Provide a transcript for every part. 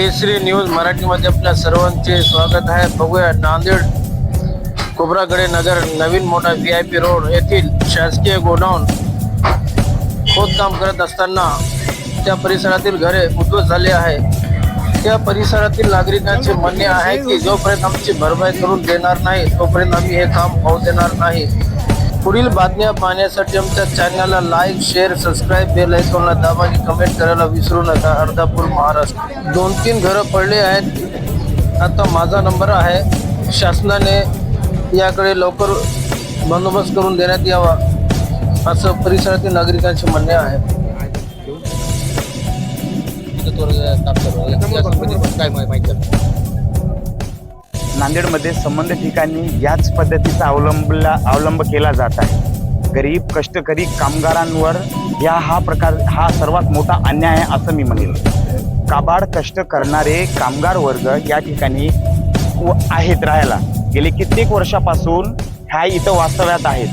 केसरी news मराठीमध्ये आपल्या सर्वांचे स्वागत आहे. बघूया नांदेड खोब्रागडे नगर नवीन मोठा व्ही आय पी रोड येथील शासकीय गोडाऊन खोदकाम करत असताना त्या परिसरातील घरे उद्ध्वस्त झाले आहे. त्या परिसरातील नागरिकांचे म्हणणे आहे की जोपर्यंत आमची भरपाई करून देणार नाही तोपर्यंत आम्ही हे काम होऊ देणार नाही. पुढील बातम्या पाहण्यासाठी आमच्या चॅनलला लाईक शेअर सबस्क्राईब बेल आयकॉनला दाबा आणि कमेंट करायला विसरू नका. अर्धापूर महाराष्ट्र. दोन तीन घरं पडले आहेत. आता माझा नंबर आहे. शासनाने याकडे लवकर बंदोबस्त करून देण्यात यावा असं परिसरातील नागरिकांचे म्हणणे आहे? नांदेडमध्ये संबंध ठिकाणी याच पद्धतीचा अवलंबला अवलंब केला जात आहे. गरीब कष्टकरी कामगारांवर या हा प्रकार हा सर्वात मोठा अन्याय आहे असं मी म्हणेल काबाड कष्ट करणारे कामगार वर्ग या ठिकाणी आहेत राहायला. गेले कित्येक वर्षापासून ह्या इथं वास्तव्यात आहेत.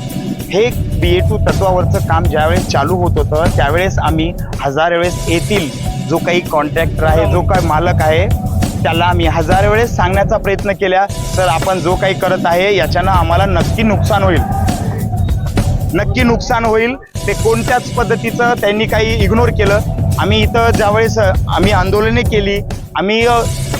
हे बी ए टू तत्वावरचं काम ज्यावेळेस चालू होत होतं त्यावेळेस आम्ही हजार वेळेस येथील जो काही कॉन्ट्रॅक्टर आहे जो काही मालक आहे त्याला आम्ही हजार वेळेस सांगण्याचा प्रयत्न केला. सर आपण जो काही करत आहे याच्यानं आम्हाला नक्की नुकसान होईल. नक्की नुकसान होईल. ते कोणत्याच पद्धतीचं त्यांनी काही इग्नोर केलं. आम्ही इथं ज्यावेळेस आम्ही आंदोलने केली आम्ही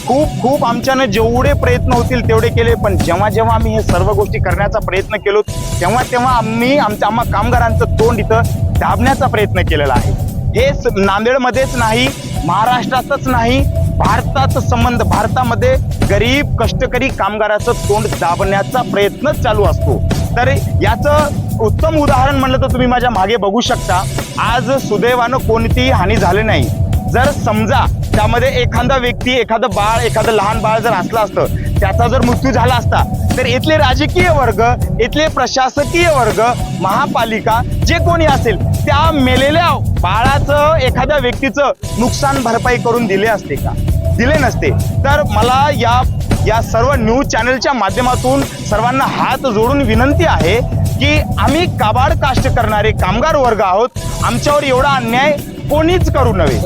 खूप खूप आमच्यानं जेवढे प्रयत्न होतील तेवढे केले. पण जेव्हा जेव्हा आम्ही हे सर्व गोष्टी करण्याचा प्रयत्न केलो तेव्हा तेव्हा आम्ही आमच्या आम्हा कामगारांचं तोंड इथं दाबण्याचा प्रयत्न केलेला आहे. हे नांदेडमध्येच नाही महाराष्ट्रातच नाही भारताचा संबंध भारतामध्ये गरीब कष्टकरी कामगाराचं तोंड दाबण्याचा प्रयत्न चालू असतो. तर याचं उत्तम उदाहरण म्हणलं तर तुम्ही माझ्या मागे बघू शकता. आज सुदैवानं कोणतीही हानी झाली नाही. जर समजा त्यामध्ये एखादा व्यक्ती एखादं बाळ एखादं लहान बाळ जर असलं असतं त्याचा जर मृत्यू झाला असता तर इथले राजकीय वर्ग इथले प्रशासकीय वर्ग महापालिका जे कोणी असेल त्या मेलेल्या बाळाचं एखाद्या व्यक्तीचं नुकसान भरपाई करून दिले असते का? दिले नसते. तर मला या या सर्व न्यूज चॅनलच्या माध्यमातून सर्वांना हात जोडून विनंती आहे की आम्ही काबाड काष्ट करणारे कामगार वर्ग आहोत. आमच्यावर एवढा अन्याय कोणीच करू नये.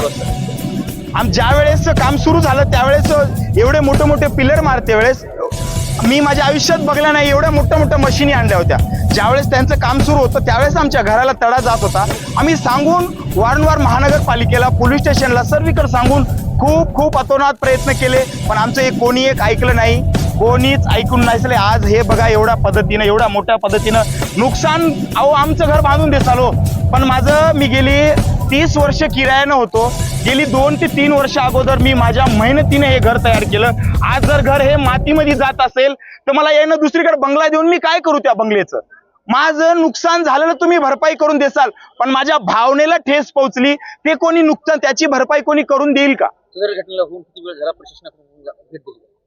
बसतं आम ज्या वेळेस काम सुरू झालं त्यावेळेस एवढे मोठे मोठे पिलर मारते वेळेस मी माझ्या आयुष्यात बघल्या नाही एवढ्या मोठ्या मोठ्या मशिनी आणल्या होत्या. ज्यावेळेस त्यांचं काम सुरू होतं त्यावेळेस आमच्या घराला तडा जात होता. आम्ही सांगून वारंवार महानगरपालिकेला पोलीस स्टेशनला सर्वीकडे सांगून खूप खूप अतोनात प्रयत्न केले. पण आमचं हे कोणी एक ऐकलं नाही. कोणीच ऐकून नसले आज हे बघा एवढ्या पद्धतीनं एवढ्या मोठ्या पद्धतीनं नुकसान अहो आमचं घर बांधून दे चालो पण माझं मी गेली तीस वर्ष किरायानं होतो. गेली दोन ते तीन वर्ष अगोदर मी माझ्या मेहनतीने हे घर तयार केलं. आज जर घर हे मातीमध्ये जात असेल तर मला यानं दुसरीकडे बंगला देऊन मी काय करू त्या बंगल्याचं? माझं नुकसान झालेलं तुम्ही भरपाई करून देसाल. पण माझ्या भावनेला ठेस पोहोचली. ते कोणी नुकसान त्याची भरपाई कोणी करून देईल का?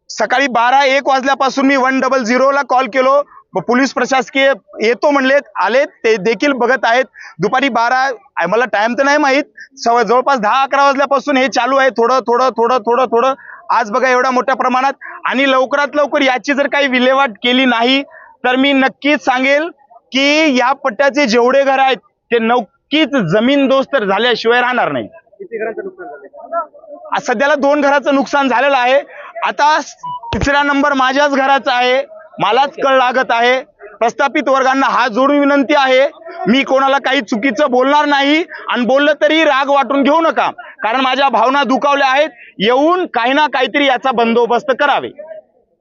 सकाळी बारा एक वाजल्यापासून मी वन डबल झिरोला कॉल केलो. पोलीस प्रशासकीय येतो म्हणलेत आलेत ते देखील बघत आहेत. दुपारी बारा मला टाइम तर नाही माहीत. सव जवळपास दहा अकरा वाजल्यापासून हे चालू आहे. थोडं थोडं थोडं थोडं थोडं. आज बघा एवढ्या मोठ्या प्रमाणात. आणि लवकरात लवकर याची जर काही विल्हेवाट केली नाही तर मी नक्कीच सांगेल की या पट्ट्याचे जेवढे घर आहेत ते नक्कीच जमीन दोस्त झाल्याशिवाय राहणार नाही. सध्याला दोन घराचं नुकसान झालेलं आहे. आता तिसरा नंबर माझ्याच घराचा आहे. मलाच कळ लागत आहे. प्रस्थापित वर्गांना हात जोडून विनंती आहे. मी कोणाला काही चुकीचं बोलणार नाही आणि बोललं तरी राग वाटून घेऊ नका. कारण माझ्या भावना दुखावल्या आहेत. येऊन काही ना काहीतरी याचा बंदोबस्त करावे.